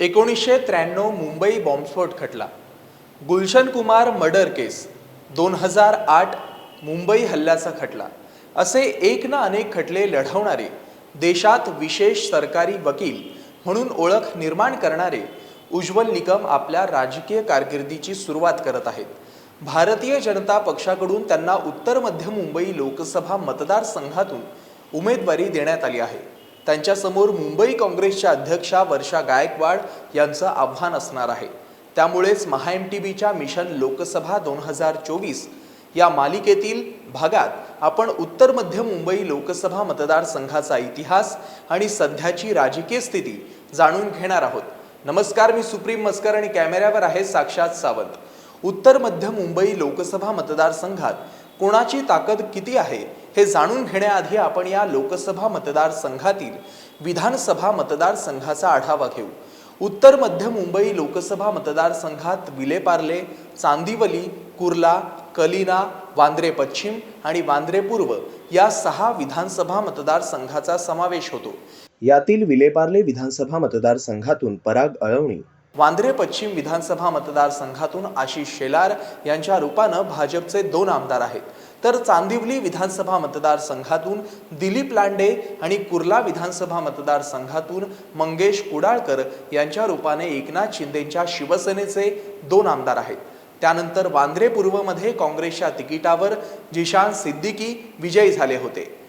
एकोणीसशे त्र्याण्णव मुंबई बॉम्बस्फोट खटला. गुलशन कुमार मर्डर केस दोन हजार आठ मुंबई हल्ल्याचा खटला. असे एक ना अनेक खटले लढवणारे देशात विशेष सरकारी वकील म्हणून ओळख निर्माण करणारे उज्ज्वल निकम आपल्या राजकीय कारकिर्दीची सुरुवात करत आहेत. भारतीय जनता पक्षाकडून त्यांना उत्तर मध्य मुंबई लोकसभा मतदारसंघातून उमेदवारी देण्यात आली आहे. त्यांच्यासमोर मुंबई काँग्रेसच्या अध्यक्षा वर्षा गायकवाड यांचं आव्हान असणार आहे. त्यामुळेच महा टी बीच्या मिशन लोकसभा दोन हजार चोवीस या मालिकेतील भागात आपण उत्तर मध्य मुंबई लोकसभा मतदारसंघाचा इतिहास आणि सध्याची राजकीय स्थिती जाणून घेणार आहोत. नमस्कार मी सुप्रीम मस्कर आणि कॅमेऱ्यावर आहे साक्षात सावंत. उत्तर मध्य मुंबई लोकसभा मतदारसंघात कोणाची ताकद किती आहे हे जाणून घेण्याआधी आपण या लोकसभा मतदारसंघातील विधानसभा मतदारसंघाचा आढावा घेऊ. उत्तर मध्य मुंबई लोकसभा मतदारसंघात विलेपार्ले चांदिवली कुर्ला कलिना वांद्रे पश्चिम आणि वांद्रे पूर्व या सहा विधानसभा मतदारसंघाचा समावेश होतो. यातील विलेपार्ले विधानसभा मतदारसंघातून पराग अळवणी वांद्रे पश्चिम विधानसभा मतदारसंघातून आशिष शेलार यांच्या रूपानं भाजपचे दोन आमदार आहेत. तर चांदिवली विधानसभा मतदारसंघातून दिलीप लांडे आणि कुर्ला विधानसभा मतदारसंघातून मंगेश कुडाळकर यांच्या रूपाने एकनाथ शिंदेंच्या शिवसेनेचे दोन आमदार आहेत. त्यानंतर वांद्रे पूर्वमध्ये काँग्रेसच्या तिकिटावर जिशान सिद्दीकी विजयी झाले होते.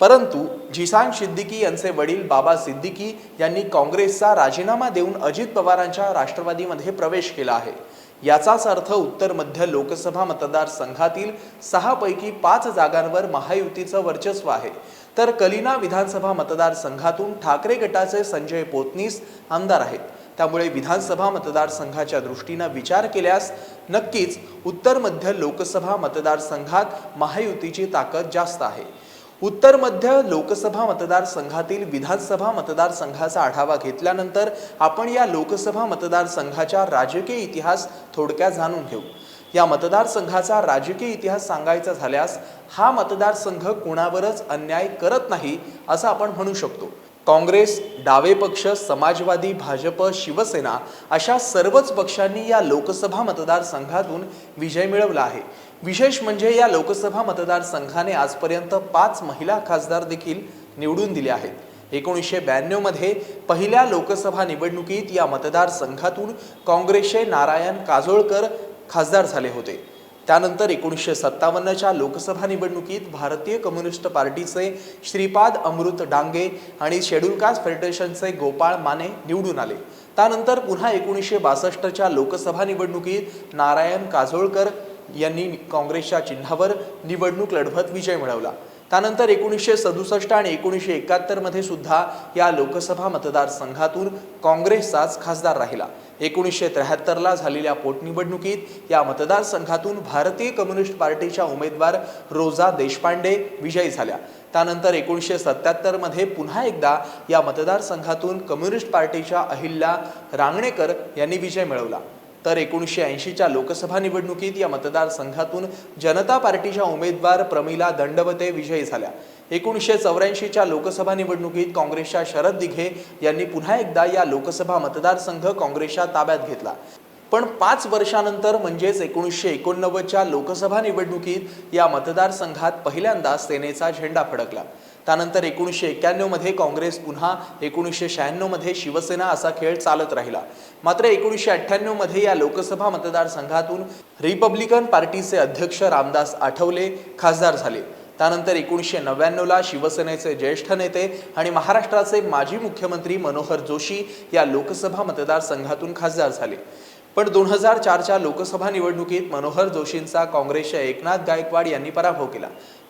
परंतु झिसान सिद्दीकी यांचे वडील बाबा सिद्दीकी यांनी काँग्रेसचा राजीनामा देऊन अजित पवारांच्या राष्ट्रवादीमध्ये प्रवेश केला आहे. याचाच अर्थ उत्तर मध्य लोकसभा मतदारसंघातील सहापैकी पाच जागांवर महायुतीचं वर्चस्व आहे. तर कलिना विधानसभा मतदारसंघातून ठाकरे गटाचे संजय पोतनीस आमदार आहेत. त्यामुळे विधानसभा मतदारसंघाच्या दृष्टीनं विचार केल्यास नक्कीच उत्तर मध्य लोकसभा मतदारसंघात महायुतीची ताकद जास्त आहे. उत्तर मध्य लोकसभा मतदारसंघातील विधानसभा मतदारसंघाचा आढावा घेतल्यानंतर आपण या लोकसभा मतदारसंघाच्या राजकीय इतिहास थोडक्यात जाणून घेऊ. या मतदारसंघाचा राजकीय इतिहास सांगायचा झाल्यास हा मतदारसंघ कुणावरच अन्याय करत नाही असं आपण म्हणू शकतो. काँग्रेस डावे पक्ष समाजवादी भाजप शिवसेना अशा सर्वच पक्षांनी या लोकसभा मतदारसंघातून विजय मिळवला आहे. विशेष म्हणजे या लोकसभा मतदारसंघाने आजपर्यंत पाच महिला खासदार देखील निवडून दिले आहेत. एकोणीसशे ब्याण्णवमध्ये पहिल्या लोकसभा निवडणुकीत या मतदारसंघातून काँग्रेसचे नारायण काजोळकर खासदार झाले होते. त्यानंतर एकोणीसशे सत्तावन्नच्या लोकसभा निवडणुकीत भारतीय कम्युनिस्ट पार्टीचे श्रीपाद अमृत डांगे आणि शेड्यूल कास्ट फेडरेशनचे गोपाळ माने निवडून आले. त्यानंतर पुन्हा एकोणीसशे बासष्टच्या लोकसभा निवडणुकीत नारायण काजोळकर यांनी काँग्रेसच्या चिन्हावर निवडणूक लढवत विजय मिळवला. त्यानंतर एकोणीसशे सदुसष्ट आणि एकोणीसशे एकाहत्तरमध्ये सुद्धा या लोकसभा मतदारसंघातून काँग्रेसचाच खासदार राहिला. एकोणीसशे त्र्याहत्तरला झालेल्या पोटनिवडणुकीत या मतदारसंघातून भारतीय कम्युनिस्ट पार्टीच्या उमेदवार रोजा देशपांडे विजयी झाल्या. त्यानंतर एकोणीसशे सत्याहत्तरमध्ये पुन्हा एकदा या मतदारसंघातून कम्युनिस्ट पार्टीच्या अहिल्या रांगणेकर यांनी विजय मिळवला. तर एकोणीसशे ऐंशीच्या लोकसभा निवडणुकीत या मतदारसंघातून जनता पार्टीच्या उमेदवार प्रमिला दंडवते विजयी झाल्या. एकोणीसशे चौऱ्याऐंशीच्या लोकसभा निवडणुकीत काँग्रेसच्या शरद दिघे यांनी पुन्हा एकदा या लोकसभा मतदारसंघ काँग्रेसच्या ताब्यात घेतला. पण पाच वर्षानंतर म्हणजेच एकोणीसशे एकोणनव्वदच्या लोकसभा निवडणुकीत या मतदारसंघात पहिल्यांदा सेनेचा झेंडा फडकला. त्यानंतर एकोणीसशे एक्क्याण्णवमध्ये काँग्रेस पुन्हा एकोणीसशे शहाण्णवमध्ये शिवसेना असा खेळ चालत राहिला. मात्र एकोणीसशे अठ्ठ्याण्णवमध्ये या लोकसभा मतदारसंघातून रिपब्लिकन पार्टीचे अध्यक्ष रामदास आठवले खासदार झाले. त्यानंतर एकोणीसशे नव्याण्णवला शिवसेनेचे ज्येष्ठ नेते आणि महाराष्ट्राचे माजी मुख्यमंत्री मनोहर जोशी या लोकसभा मतदारसंघातून खासदार झाले. पण दोन हजार चारच्या लोकसभा निवडणुकीत मनोहर जोशींचा काँग्रेसच्या एकनाथ गायकवाड यांनी पराभव केला.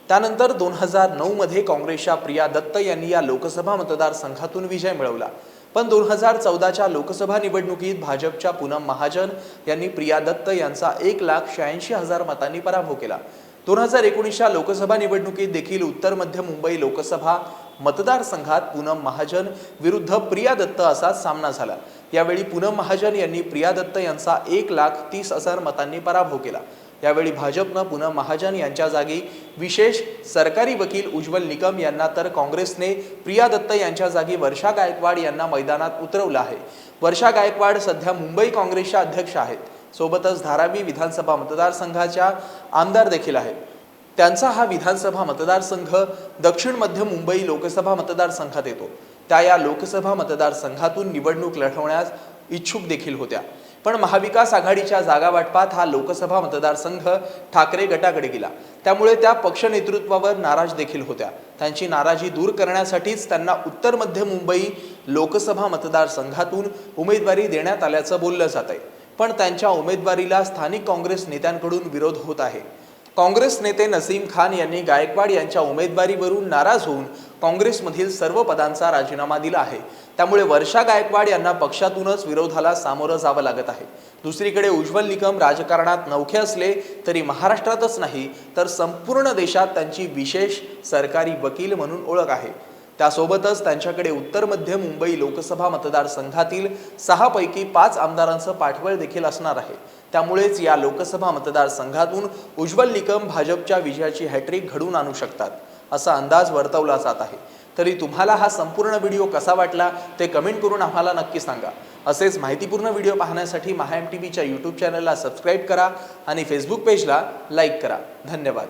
त्यानंतर दोन हजार नऊमध्ये काँग्रेसच्या प्रिया दत्त यांनी या लोकसभा मतदारसंघातून विजय मिळवला. पण दोन हजार चौदाच्या लोकसभा निवडणुकीत भाजपच्या पूनम महाजन यांनी प्रिया दत्त यांचा एक लाख शहाऐंशी हजार मतांनी पराभव केला. दोन हजार एकोणीसच्या लोकसभा निवडणुकीत देखील उत्तर मध्य मुंबई लोकसभा मतदारसंघात पूनम महाजन विरुद्ध प्रिया दत्त असा सामना झाला. यावेळी पूनम महाजन यांनी प्रिया दत्त यांचा एक लाख तीस हजार मतांनी पराभव केला. यावेळी भाजपनं पुन्हा महाजन यांच्या जागी विशेष सरकारी वकील उज्ज्वल निकम यांना तर काँग्रेसने प्रिया दत्त यांच्या जागी वर्षा गायकवाड यांना मैदानात उतरवलं आहे. वर्षा गायकवाड सध्या मुंबई काँग्रेसच्या अध्यक्ष आहेत. सोबतच धारावी विधानसभा मतदारसंघाच्या आमदार देखील आहेत. त्यांचा हा विधानसभा मतदारसंघ दक्षिण मध्य मुंबई लोकसभा मतदारसंघात येतो. त्या या लोकसभा मतदारसंघातून निवडणूक लढवण्यास इच्छुक देखील होत्या. पण महाविकास आघाडीच्या जागा वाटपात हा लोकसभा मतदारसंघ ठाकरे गटाकडे गेला. त्यामुळे त्या पक्ष नेतृत्वावर नाराज देखील होत्या. त्यांची नाराजी दूर करण्यासाठीच त्यांना उत्तर मध्य मुंबई लोकसभा मतदारसंघातून उमेदवारी देण्यात आल्याचं बोललं जात आहे पण त्यांच्या उमेदवारीला स्थानिक काँग्रेस नेत्यांकडून विरोध होत आहे. काँग्रेस नेते नसीम खान यांनी गायकवाड यांच्या उमेदवारीवरून नाराज होऊन काँग्रेसमधील सर्व पदांचा राजीनामा दिला आहे. त्यामुळे वर्षा गायकवाड यांना पक्षातूनच विरोधाला सामोरं जावं लागत आहे. दुसरीकडे उज्ज्वल निकम राजकारणात नौखे असले तरी महाराष्ट्रातच नाही तर संपूर्ण देशात त्यांची विशेष सरकारी वकील म्हणून ओळख आहे. त्यासोबतच त्यांच्याकडे उत्तर मध्य मुंबई लोकसभा मतदारसंघातील सहापैकी पाच आमदारांचं पाठबळ देखील असणार आहे. त्यामुळेच या लोकसभा मतदारसंघातून उज्ज्वल निकम भाजपच्या विजयाची हॅट्रिक घडवून आणू शकतात असा अंदाज वर्तवला जात आहे. तरी तुम्हाला हा संपूर्ण व्हिडिओ कसा वाटला ते कमेंट करून आम्हाला नक्की सांगा. असेच माहितीपूर्ण व्हिडिओ पाहण्यासाठी महा एम टी व्हीच्या यूट्यूब चॅनलला सबस्क्राईब करा आणि फेसबुक पेजला लाईक करा. धन्यवाद.